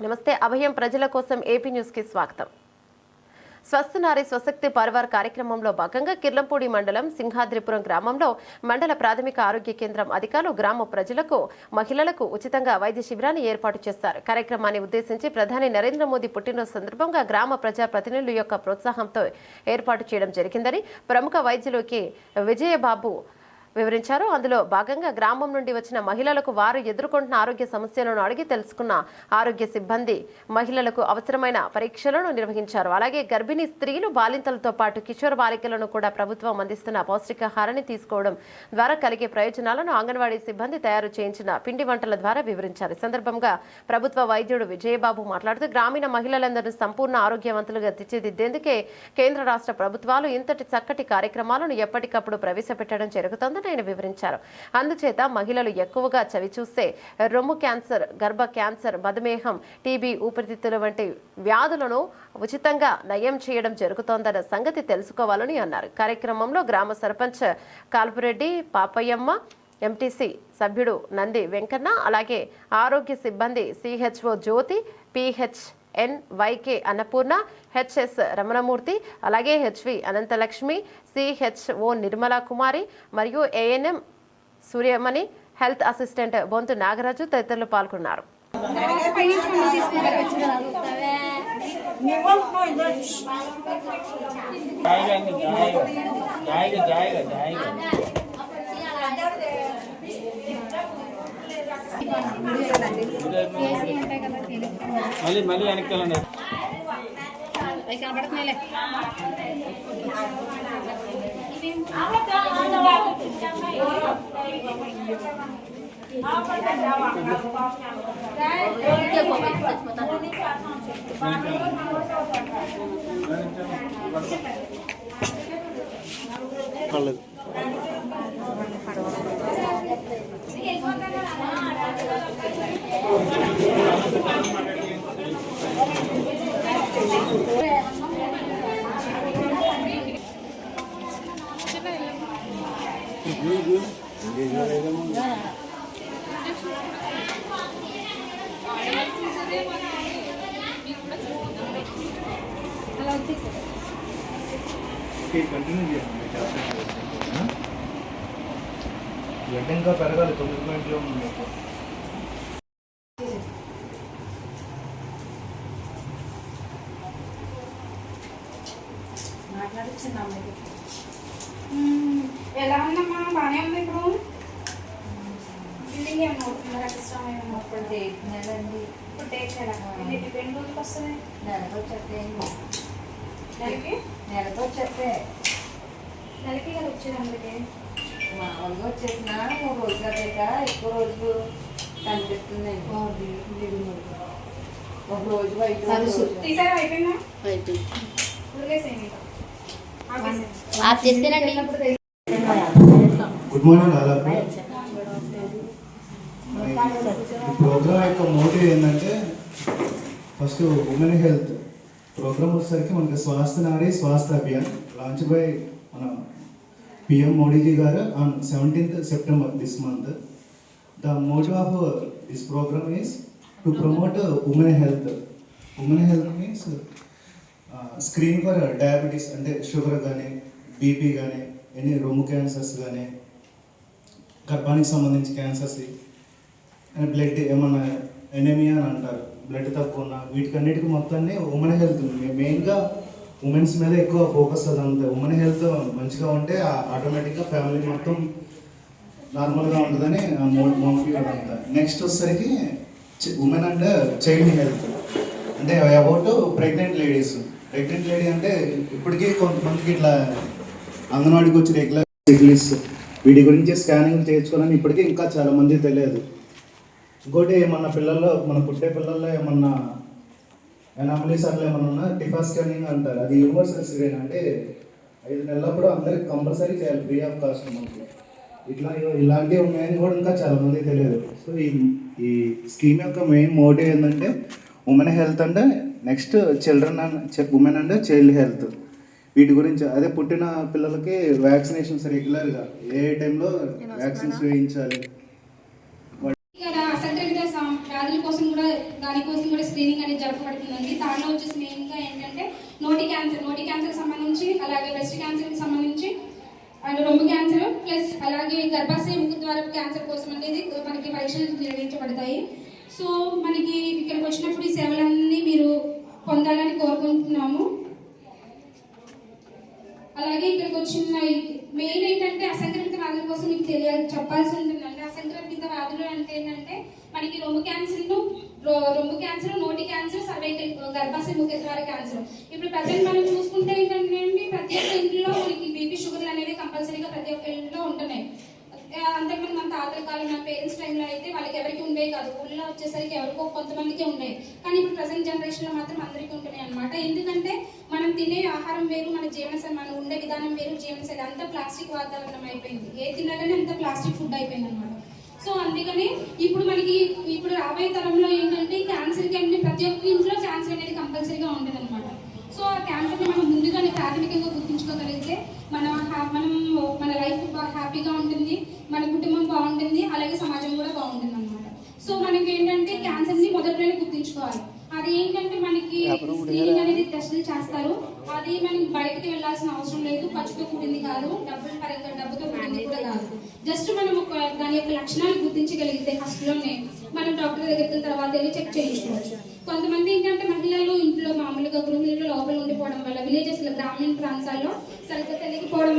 నమస్తే అభయం ప్రజల కోసం ఏపీ న్యూస్కి స్వాగతం. స్వస్థ నారి స్వశక్తి పరివార్ కార్యక్రమంలో భాగంగా కిర్లంపూడి మండలం సింహాద్రిపురం గ్రామంలో మండల ప్రాథమిక ఆరోగ్య కేంద్రం అధికారులు గ్రామ ప్రజలకు మహిళలకు ఉచితంగా వైద్య శిబిరాన్ని ఏర్పాటు చేస్తారు కార్యక్రమాన్ని ఉద్దేశించి ప్రధాని నరేంద్ర మోదీ పుట్టినరోజు సందర్భంగా గ్రామ ప్రజా ప్రతినిధుల యొక్క ప్రోత్సాహంతో ఏర్పాటు చేయడం జరిగిందని ప్రముఖ వైద్యులకి విజయబాబు వివరించారు. అందులో భాగంగా గ్రామం నుండి వచ్చిన మహిళలకు వారు ఎదుర్కొంటున్న ఆరోగ్య సమస్యలను అడిగి తెలుసుకున్న ఆరోగ్య సిబ్బంది మహిళలకు అవసరమైన పరీక్షలను నిర్వహించారు. అలాగే గర్భిణీ స్త్రీలు బాలింతలతో పాటు కిషోర్ బాలికలను కూడా ప్రభుత్వం అందిస్తున్న పౌష్టికాహారాన్ని తీసుకోవడం ద్వారా కలిగే ప్రయోజనాలను అంగన్వాడీ సిబ్బంది తయారు చేయించిన పిండి వంటల ద్వారా వివరించారు. ఈ సందర్భంగా ప్రభుత్వ వైద్యుడు విజయబాబు మాట్లాడుతూ గ్రామీణ మహిళలందరూ సంపూర్ణ ఆరోగ్యవంతులుగా తీర్చిదిద్దేందుకే కేంద్ర రాష్ట్ర ప్రభుత్వాలు ఇంతటి చక్కటి కార్యక్రమాలను ఎప్పటికప్పుడు ప్రవేశపెట్టడం జరుగుతోందని ఆయన వివరించారు. అందుచేత మహిళలు ఎక్కువగా చవి చూస్తే రొమ్ము క్యాన్సర్ గర్భ క్యాన్సర్ మధుమేహం టీబీ ఊపిరితిత్తుల వంటి వ్యాధులను ఉచితంగా నయం చేయడం జరుగుతోందన్న సంగతి తెలుసుకోవాలని అన్నారు. కార్యక్రమంలో గ్రామ సర్పంచ్ కాల్పురెడ్డి పాపయ్యమ్మ ఎంటీసీ సభ్యుడు నంది వెంకన్న అలాగే ఆరోగ్య సిబ్బంది CHO Jyothi pH N YK Annapurna HS Ramanamurthy అలాగే హెచ్వి అనంతలక్ష్మి సిహెచ్ఓ నిర్మలా కుమారి మరియు ANM Suryamani health assistant Bontu Nagaraju తదితరులు పాల్గొన్నారు जाएगा जाएगा जाएगा जाएगा మళ్ళీ మళ్ళీ వెనక్కి కంటిన్యూ చేయండి ఇంకా పెరగాలి తొమ్మిది పాయింట్లో ఉంది. ఎలా ఉందమ్మా? బాగానే ఉంది ఇప్పుడు? బిల్డింగ్ రక్తస్రావం ఏమన్నా ఇప్పుడు చేస్తున్నారండి ఇప్పుడు నెలకు వచ్చేస్తే నెలకి? నెలకు వచ్చేస్తే నెలకి కదా వచ్చేది అందుకే మామూలుగా వచ్చేసిన మూడు రోజులు అయ్యాక ఎక్కువ రోజులు కనిపిస్తుందండి. ఒక రోజు బయట ఒక రోజు. తీసారా అయిపోయిందా వదిలేసేయండి ఇంకా. ఆపేసేయండి. आप చేస్తేనండి గుడ్ మార్నింగ్ దాదాపు ఈ ప్రోగ్రామ్ యొక్క మోటివ్ ఏంటంటే ఫస్ట్ ఉమెన్ హెల్త్ ప్రోగ్రామ్ వచ్చేసరికి మనకి స్వాస్థ్య నాడి స్వాస్థ్య అభియాన్ లాంచ్ బై మన పిఎం మోడీజీ గారు on seventeenth September this month the motive of this program is to promote women health women health means screen for diabetes అంటే sugar కానీ BP కానీ any రొమ్ము cancers కానీ గర్భానికి సంబంధించి క్యాన్సర్స్ అండ్ బ్లడ్ ఏమన్నా ఎనమియా అని అంటారు. బ్లడ్ తక్కువ ఉన్న వీటికన్నిటికి మొత్తాన్ని ఉమెన్ హెల్త్ మెయిన్గా ఉమెన్స్ మీద ఎక్కువ ఫోకస్ అది అంత. ఉమెన్ హెల్త్ మంచిగా ఉంటే ఆటోమేటిక్గా ఫ్యామిలీ మొత్తం నార్మల్గా ఉంటుందని మోటివ్ అదంతా నెక్స్ట్ వచ్చేసరికి ఉమెన్ అండ్ చైల్డ్ హెల్త్ అంటే about pregnant ladies pregnant lady అంటే ఇప్పటికీ కొంతమందికి ఇట్లా అంగన్వాడికి వచ్చి రెగ్యులర్ సిగ్లిస్ వీటి గురించి స్కానింగ్ చేయించుకోవాలని ఇప్పటికీ ఇంకా చాలా మంది తెలియదు. ఇంకోటి ఏమన్నా పిల్లల్లో మన పుట్టే పిల్లల్లో ఏమన్నా ఎనామలీస్ అట్లా ఏమన్నా ఉన్నా టిఫా స్కానింగ్ అంటారు. అది యూనివర్సల్ స్క్రీన్ అంటే ఐదు నెలలప్పుడు అందరికి కంపల్సరీ చేయాలి ఫ్రీ ఆఫ్ కాస్ట్ మనకి. ఇట్లా ఇలాంటివి ఉన్నాయని కూడా ఇంకా చాలా మంది తెలియదు. సో ఈ ఈ స్కీమ్ యొక్క మెయిన్ మోటివ్ ఏంటంటే ఉమెన్ హెల్త్ అంటే next children and women and child health వీటి గురించి అదే పుట్టిన పిల్లలకి వ్యాక్సినేషన్స్ రెగ్యులర్గా ఏ టైంలో వ్యాక్సిన్స్ వేయించాలి ఇక్కడ అసంక్రమిత సం- వ్యాధుల కోసం కూడా దానికోసం కూడా స్క్రీనింగ్ అనేది జరపబడుతుందండి. దానిలో వచ్చేసి మెయిన్గా ఏంటంటే నోటి క్యాన్సర్ నోటి క్యాన్సర్ సంబంధించి అలాగే బ్రెస్ట్ క్యాన్సర్కి సంబంధించి అండ్ రొమ్ము క్యాన్సర్ ప్లస్ అలాగే గర్భాశయ ముఖ ద్వారా క్యాన్సర్ కోసం అనేది మనకి పరీక్షలు నిర్వహించబడతాయి. సో మనకి ఇక్కడికి వచ్చినప్పుడు ఈ సేవలన్నీ మీరు పొందాలని కోరుకుంటున్నాము. అలాగే ఇక్కడికి వచ్చిన మెయిన్ ఏంటంటే అసంక్రమిత వ్యాధుల కోసం మీకు తెలియాలి చెప్పాల్సి ఉంటుందండి. అసంక్రమిత వ్యాధులు అంటే ఏంటంటే మనకి రొమ్ము క్యాన్సర్ను రొమ్ము క్యాన్సర్ నోటి క్యాన్సర్ సర్వైకల్ గర్భాశయ ముఖద్వార క్యాన్సర్ ఇప్పుడు ప్రజెంట్ మనం చూసుకుంటే ఏంటంటే అండి, ప్రతి ఒక్క ఇంట్లో మనకి బీపీ షుగర్లు అనేది కంపల్సరీగా ప్రతి ఒక్క ఇంట్లో ఉంటున్నాయి. అంతకుముందు మన తాతల కాలం మన పేరెంట్స్ టైంలో అయితే వాళ్ళకి ఎవరికి ఉండేవి కాదు. ఊళ్ళో వచ్చేసరికి ఎవరికో కొంతమందికి ఉన్నాయి కానీ ఇప్పుడు ప్రజెంట్ జనరేషన్లో మాత్రం అందరికీ ఉంటున్నాయి అనమాట ఎందుకంటే మనం తినే ఆహారం వేరు మన జీవనశైలి మనం ఉండే విధానం వేరు జీవనశైలి అంతా ప్లాస్టిక్ వాతావరణం అయిపోయింది. ఏ తినాలని అంత ప్లాస్టిక్ ఫుడ్ అయిపోయింది అనమాట సో అందుకని ఇప్పుడు మనకి ఇప్పుడు రాబోయే తరంలో ఏంటంటే క్యాన్సర్కి అంటే ప్రతి ఒక్క ఇంట్లో క్యాన్సర్ అనేది కంపల్సరీగా ఉంటుంది అనమాట సో ఆ క్యాన్సర్ని మనం ముందుగానే ప్రాథమికంగా గుర్తుంచుకోగలిగితే మన మనం మన లైఫ్ హ్యాపీగా ఉంటుంది మన కుటుంబం బాగుంటుంది అలాగే సమాజం కూడా బాగుంటుంది అనమాట సో మనకి ఏంటంటే క్యాన్సర్ని మొదట్లోనే గుర్తుంచుకోవాలి. అది ఏంటంటే మనకి స్క్రీనింగ్ అనేది టెస్టులు చేస్తారు. అది మనం బయటకు వెళ్ళాల్సిన అవసరం లేదు ఖర్చుతో కూడింది కాదు డబ్బుల పరంగా డబ్బుతో కూడింది కూడా కాదు. జస్ట్ మనం ఒక దాని యొక్క లక్షణాలు గుర్తించగలిగితే ఫస్ట్లోనే మనం డాక్టర్ దగ్గరికి వెళ్ళిన తర్వాత వెళ్ళి చెక్ చేయించుకోవచ్చు. కొంతమంది ఏంటంటే మహిళలు ఇంట్లో మామూలుగా గృహిణులు లోపల ఉండిపోవడం వల్ల విలేజెస్లో గ్రామీణ ప్రాంతాల్లో సరిగ్గా తెలియకపోవడం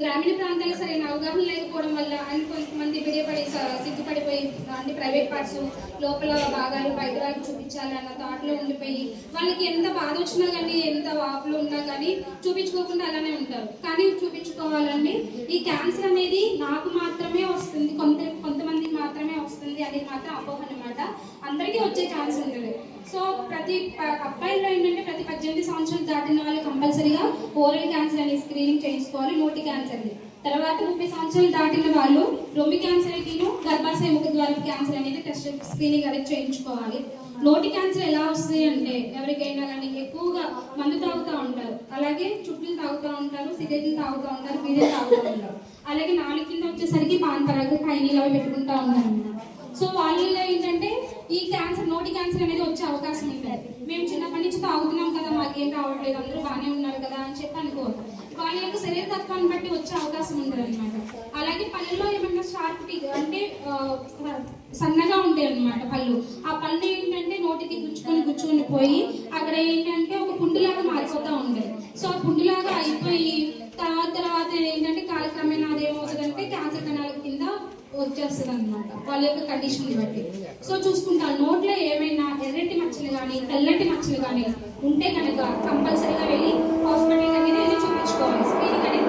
గ్రామీణ ప్రాంతాల్లో సరైన అవగాహన లేకపోవడం వల్ల అని కొంతమంది బిడియపడి సిగ్గుపడిపోయి అన్ని ప్రైవేట్ పార్ట్స్ లోపల భాగాలు బయట చూపించాలన్న చూపించాలి థాట్లో ఉండిపోయి వాళ్ళకి ఎంత బాధ వచ్చినా కానీ ఎంత వాపులు ఉన్నా కానీ చూపించుకోకుండా అలానే ఉంటారు. కానీ చూపించుకోవాలండి ఈ క్యాన్సర్ అనేది నాకు మాత్రమే వస్తుంది కొంత కొంతమందికి మాత్రమే వస్తుంది అనేది మాత్రం అపోహ అనమాట అందరికీ వచ్చే ఛాన్స్ ఉంటుంది. సో ప్రతి అబ్బాయిలో ఏంటంటే ప్రతి పద్దెనిమిది సంవత్సరాలు దాటిన వాళ్ళు కంపల్సరీగా ఓరల్ క్యాన్సర్ అనేది స్క్రీనింగ్ చేయించుకోవాలి నోటి క్యాన్సర్ని తర్వాత ముప్పై సంవత్సరాలు దాటిన వాళ్ళు రొమ్మి క్యాన్సర్కి గర్భాశయ ముఖ ద్వారా క్యాన్సర్ అనేది టెస్ట్ స్క్రీనింగ్ అనేది చేయించుకోవాలి. నోటి క్యాన్సర్ ఎలా వస్తుంది అంటే ఎవరికైనా కానీ ఎక్కువగా మందు తాగుతూ ఉంటారు. అలాగే చుట్లు తాగుతూ ఉంటారు సిగరెట్లు తాగుతూ ఉంటారు మీరే తాగుతూ ఉంటారు. అలాగే నాలుగు కింద వచ్చేసరికి పాన్ పరాగు ఖైనీలు అవి పెట్టుకుంటూ ఉంటారు. సో వాళ్ళలో ఏంటంటే ఈ క్యాన్సర్ నోటి క్యాన్సర్ అనేది వచ్చే అవకాశం ఉంటుంది మేము చిన్నప్పటి నుంచి తాగుతున్నాం కదా మాకేం రావట్లేదు అందరూ బాగానే ఉన్నారు కదా అని చెప్పి అనుకోవాలి వాళ్ళ యొక్క శరీర తత్వాన్ని బట్టి వచ్చే అవకాశం ఉంటుంది అనమాట అలాగే పళ్ళలో ఏమైనా షార్ప్ అంటే సన్నగా ఉంటాయి అన్నమాట పళ్ళు. ఆ పళ్ళు ఏంటంటే నోటికి గుచ్చుకొని గుచ్చుకొని పోయి అక్కడ ఏంటంటే ఒక పుండులాగా మారిపోతూ ఉండేది. సో ఆ పుండులాగా అయిపోయి తర్వాత తర్వాత ఏంటంటే కాలక్రమేణా అదేమవుతుందంటే క్యాన్సర్ కణాల కింద వచ్చేస్తుంది అనమాట వాళ్ళ యొక్క కండిషన్ బట్టి. సో చూసుకుంటా నోట్లో ఏమైనా ఎర్రటి మచ్చలు కానీ తెల్లటి మచ్చలు కానీ ఉంటే కనుక కంపల్సరీగా వెళ్ళి హాస్పిటల్ అనేది వెళ్ళి చూపించుకోవాలి. స్క్రీనింగ్ అనేది